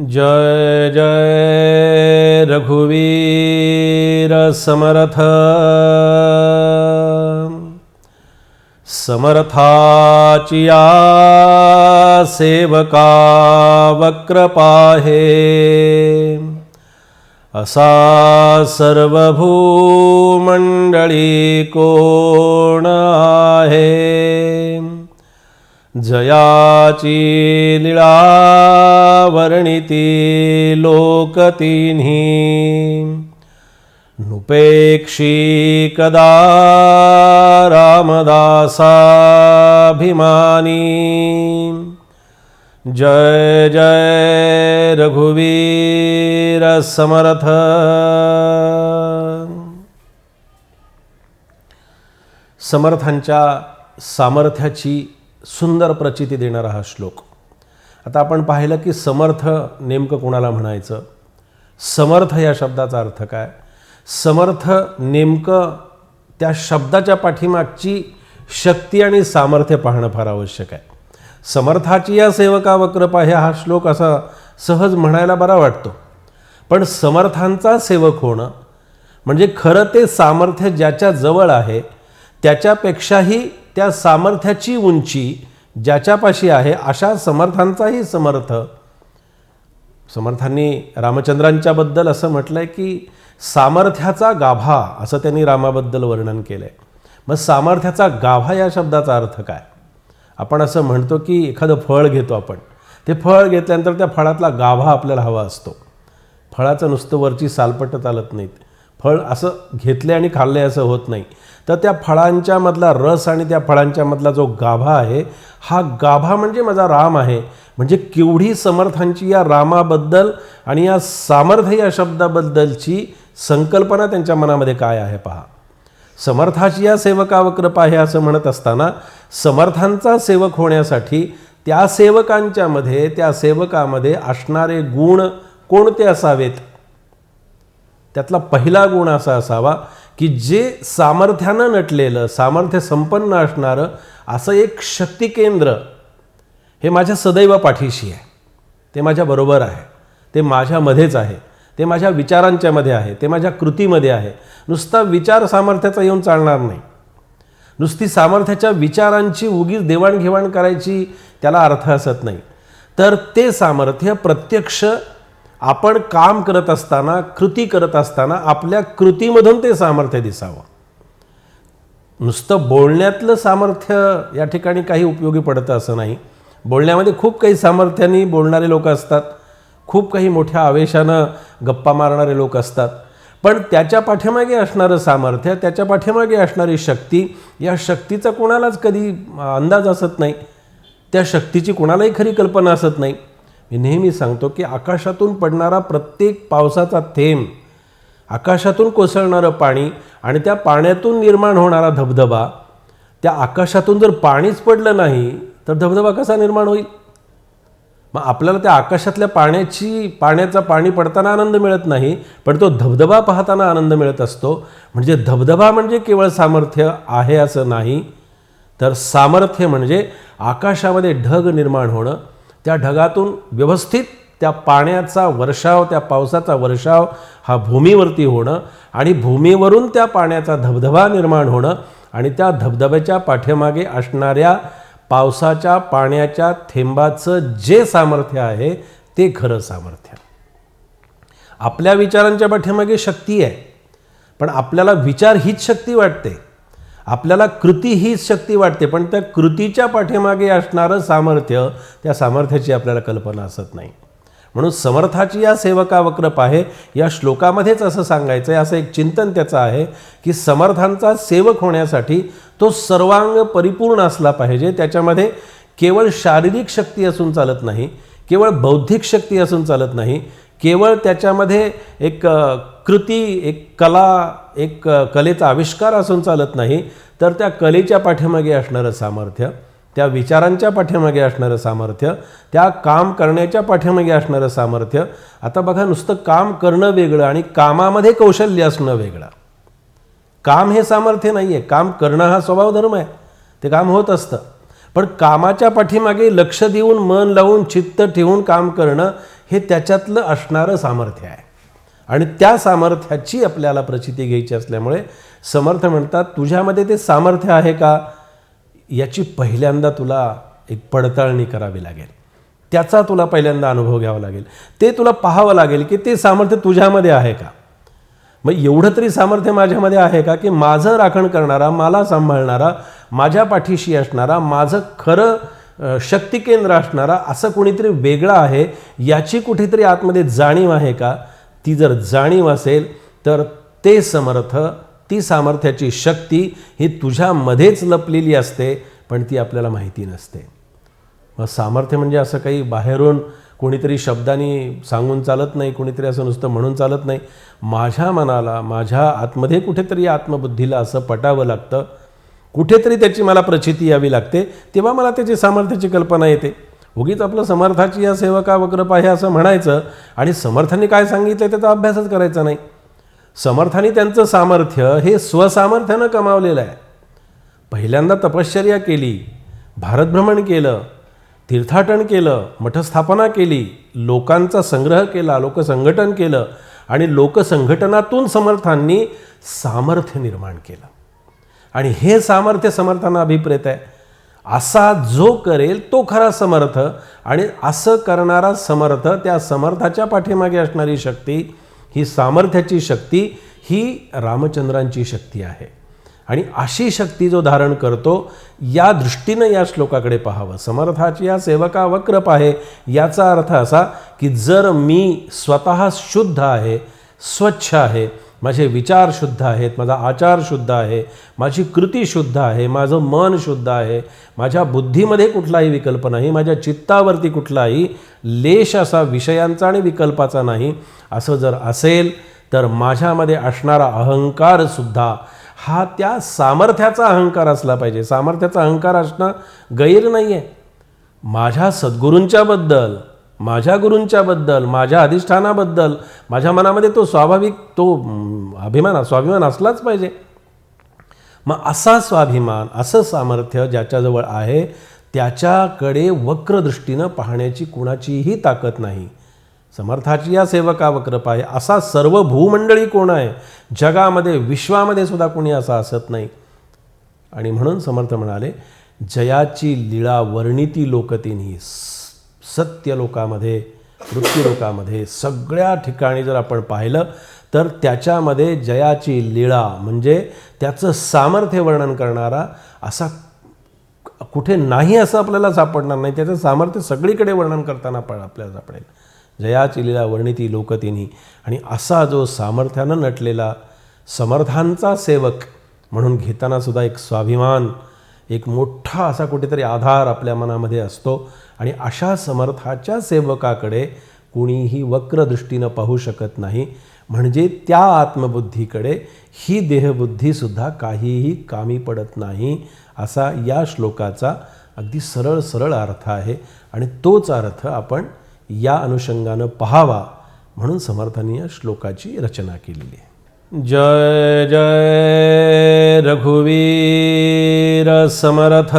जय जय रघुवीर समरथ। समर्थाचिया सेवका वक्रपाहे। असा सर्वभूमंडळी को जयाची लीळा वर्णिती लोकतिन्ही. नुपेक्षी कदा रामदासाभिमानी. जय जय रघुवीर समर्थ. समर्थांच्या सामर्थ्याची सुंदर प्रचिती देणारा हा श्लोक. आता आपण पाहिलं की समर्थ नेमकं कोणाला म्हणायचं? समर्थ या शब्दाचा अर्थ काय? समर्थ नेमकं त्या शब्दाच्या पाठीमागची शक्ती आणि सामर्थ्य पाहणं फार आवश्यक आहे. समर्थाची या सेवका वक्रपा हा श्लोक असा सहज म्हणायला बरा वाटतो. पण समर्थांचा सेवक होणं म्हणजे खरं ते सामर्थ्य ज्याच्या जवळ आहे त्याच्यापेक्षाही त्या सामर्थ्याची उंची ज्याच्यापाशी आहे अशा समर्थांचाही समर्थ. समर्थांनी रामचंद्रांच्याबद्दल असं म्हटलं आहे की सामर्थ्याचा गाभा असं त्यांनी रामाबद्दल वर्णन केलं आहे मग सामर्थ्याचा गाभा या शब्दाचा अर्थ काय? आपण असं म्हणतो की एखादं फळ घेतो आपण. ते फळ घेतल्यानंतर त्या फळातला गाभा आपल्याला हवा असतो. फळाचं नुसतं वरची सालपट चालत नाहीत. फळ असं घेतले आणि खाल्ले असं होत नाही. तर त्या फळांच्या मधला रस आणि त्या फळांच्या मधला जो गाभा आहे हा गाभा म्हणजे माझा राम आहे. म्हणजे केवढी समर्थांची या रामाबद्दल आणि या सामर्थ्य या शब्दाबद्दलची संकल्पना त्यांच्या मनामध्ये काय आहे पहा. समर्थाची या सेवकाव कृपा आहे असं म्हणत असताना समर्थांचा सेवक होण्यासाठी त्या सेवकांच्यामध्ये त्या सेवकामध्ये असणारे गुण कोणते असावेत? त्यातला पहिला गुण असा असावा की जे सामर्थ्यानं नटलेलं सामर्थ्य संपन्न असणारं असं एक शक्ती केंद्र हे माझ्या सदैव पाठीशी आहे. ते माझ्याबरोबर आहे. ते माझ्यामध्येच आहे. ते माझ्या विचारांच्यामध्ये आहे. ते माझ्या कृतीमध्ये आहे. नुसता विचार सामर्थ्याचा येऊन चालणार नाही. नुसती सामर्थ्याच्या विचारांची उगीच देवाणघेवाण करायची त्याला अर्थ असत नाही. तर ते सामर्थ्य प्रत्यक्ष आपण काम करत असताना कृती करत असताना आपल्या कृतीमधून ते सामर्थ्य दिसावं. नुसतं बोलण्यातलं सामर्थ्य या ठिकाणी काही उपयोगी पडतं असं नाही. बोलण्यामध्ये खूप काही सामर्थ्याने बोलणारे लोक असतात. खूप काही मोठ्या आवेशानं गप्पा मारणारे लोक असतात. पण त्याच्या पाठीमागे असणारं सामर्थ्य त्याच्या पाठीमागे असणारी शक्ती या शक्तीचा कोणालाच कधी अंदाज असत नाही. त्या शक्तीची कोणालाही खरी कल्पना असत नाही. मी नेहमी सांगतो की आकाशातून पडणारा प्रत्येक पावसाचा थेंब आकाशातून कोसळणारं पाणी आणि त्या पाण्यातून निर्माण होणारा धबधबा त्या आकाशातून जर पाणीच पडलं नाही तर धबधबा कसा निर्माण होईल? मग आपल्याला त्या आकाशातल्या पाण्याची पाण्याचा पाणी पडताना आनंद मिळत नाही पण तो धबधबा पाहताना आनंद मिळत असतो. म्हणजे धबधबा म्हणजे केवळ सामर्थ्य आहे असं नाही तर सामर्थ्य म्हणजे आकाशामध्ये ढग निर्माण होणं त्या ढगातून व्यवस्थित त्या पाण्याचा वर्षाव त्या पावसाचा वर्षाव हा भूमीवरती होणं आणि भूमीवरून त्या पाण्याचा धबधबा निर्माण होणं आणि त्या धबधब्याच्या पाठीमागे असणाऱ्या पावसाच्या पाण्याच्या थेंबाचं जे सामर्थ्य आहे ते खरं सामर्थ्य. आपल्या विचारांच्या पाठीमागे शक्ती आहे पण आपल्याला विचार हीच शक्ती वाटते. आपल्याला कृती हीच शक्ती वाटते पण त्या कृतीच्या पाठीमागे असणारं सामर्थ्य त्या सामर्थ्याची आपल्याला कल्पना असत नाही. म्हणून समर्थाची या सेवका वक्र आहे या श्लोकामध्येच असं सांगायचं आहे असं एक चिंतन त्याचं आहे की समर्थांचा सेवक होण्यासाठी तो सर्वांग परिपूर्ण असला पाहिजे. त्याच्यामध्ये केवळ शारीरिक शक्ती असून चालत नाही केवळ बौद्धिक शक्ती असून चालत नाही केवळ त्याच्यामध्ये एक कृती एक कला एक कलेचा आविष्कार असून चालत नाही तर त्या कलेच्या पाठीमागे असणारं सामर्थ्य त्या विचारांच्या पाठीमागे असणारं सामर्थ्य त्या काम करण्याच्या पाठीमागे असणारं सामर्थ्य आता बघा नुसतं काम करणं वेगळं आणि कामामध्ये कौशल्य असणं वेगळं. काम हे सामर्थ्य नाही आहे काम करणं हा स्वभाव धर्म आहे ते काम होत असतं. पण कामाच्या पाठीमागे लक्ष देऊन मन लावून चित्त ठेवून काम करणं हे त्याच्यातलं असणारं सामर्थ्य आहे. आणि त्या सामर्थ्याची आपल्याला प्रचिती घ्यायची असल्यामुळे समर्थ म्हणतात तुझ्यामध्ये ते सामर्थ्य आहे का? याची पहिल्यांदा तुला एक पडताळणी करावी लागेल. त्याचा तुला पहिल्यांदा अनुभव घ्यावा लागेल. ते तुला पाहावं लागेल की ते सामर्थ्य तुझ्यामध्ये आहे का? मग एवढं तरी सामर्थ्य माझ्यामध्ये आहे का की माझं राखण करणारा मला सांभाळणारा माझ्या पाठीशी असणारा माझं खरं शक्ती केंद्र असणारा असं कोणीतरी वेगळं आहे याची कुठेतरी आतमध्ये जाणीव आहे का? ती जर जाणीव असेल तर ते समर्थ ती सामर्थ्याची शक्ती ही तुझ्यामध्येच लपलेली असते पण ती आपल्याला माहिती नसते. मग सामर्थ्य म्हणजे असं काही बाहेरून कोणीतरी शब्दांनी सांगून चालत नाही कोणीतरी असं नुसतं म्हणून चालत नाही. माझ्या मनाला माझ्या आतमध्ये कुठेतरी आत्मबुद्धीला असं पटावं लागतं. कुठेतरी त्याची मला प्रचिती यावी लागते तेव्हा मला त्याची सामर्थ्याची कल्पना येते. उगीच आपलं समर्थाची या सेवका वक्रप आहे असं म्हणायचं आणि समर्थांनी काय सांगितलं त्याचा अभ्यासच करायचा नाही. समर्थांनी त्यांचं सामर्थ्य हे स्वसामर्थ्यानं कमावलेलं आहे. पहिल्यांदा तपश्चर्या केली भारतभ्रमण केलं तीर्थाटन केलं मठस्थापना केली लोकांचा संग्रह केला लोकसंघटन केलं आणि लोकसंघटनातून समर्थांनी सामर्थ्य निर्माण केलं. आणि हे सामर्थ्य समर्थांना अभिप्रेत आहे. असा जो करेल तो खरा समर्थ आणि असं करणारा समर्थ त्या समर्थाच्या पाठीमागे असणारी शक्ती ही सामर्थ्याची शक्ती ही रामचंद्रांची शक्ती आहे. आणि अशी शक्ती जो धारण करतो या दृष्टीनं या श्लोकाकडे पाहावं. समर्थाची या सेवका वक्रप आहे. याचा अर्थ असा की जर मी स्वतः शुद्ध आहे स्वच्छ आहे माझे विचार शुद्ध आहेत माझा आचार शुद्ध आहे माझी कृती शुद्ध आहे माझं मन शुद्ध आहे माझ्या बुद्धीमध्ये कुठलाही विकल्प नाही माझ्या चित्तावरती कुठलाही लेश असा विषयांचा आणि विकल्पाचा नाही. असं जर असेल तर माझ्यामध्ये असणारा अहंकारसुद्धा हा त्या सामर्थ्याचा अहंकार असला पाहिजे. सामर्थ्याचा अहंकार असणं गैर नाही आहे माझ्या सद्गुरूंच्याबद्दल माझ्या गुरूंच्याबद्दल माझ्या अधिष्ठानाबद्दल माझ्या मनामध्ये तो स्वाभाविक तो अभिमान स्वाभिमान असलाच पाहिजे. मग असा स्वाभिमान असं सामर्थ्य ज्याच्याजवळ आहे त्याच्याकडे वक्रदृष्टीनं पाहण्याची कुणाचीही ताकद नाही. समर्थाची या सेवका वक्र पाहे असा सर्व भूमंडळी कोण आहे? जगामध्ये विश्वामध्ये सुद्धा कोणी असा असत नाही. आणि म्हणून समर्थ म्हणाले जयाची लीळा वर्णिती लोकतीनी सत्य लोकामध्ये मृत्यू लोकामध्ये सगळ्या ठिकाणी जर आपण पाहिलं तर त्याच्यामध्ये जयाची लीळा म्हणजे त्याचं सामर्थ्य वर्णन करणारा असा कुठे नाही असं आपल्याला सापडणार नाही त्याचं सामर्थ्य सगळीकडे वर्णन करताना पण आपल्याला सापडेल. जयाची लीला वर्णिती लोकतिनी आणि असा जो सामर्थ्यानं नटलेला समर्थांचा सेवक म्हणून घेताना सुद्धा एक स्वाभिमान एक मोठा असा कुठेतरी आधार आपल्या मनामध्ये असतो. आणि अशा समर्थाच्या सेवकाकडे कुणीही वक्रदृष्टीनं पाहू शकत नाही. म्हणजे त्या आत्मबुद्धीकडे ही देहबुद्धीसुद्धा काहीही कामी पडत नाही असा या श्लोकाचा अगदी सरळ सरळ अर्थ आहे. आणि तोच अर्थ आपण या अनुषंगानं पहावा म्हणून समर्थांनी या श्लोकाची रचना केलेली आहे. जय जय रघुवीर समर्थ।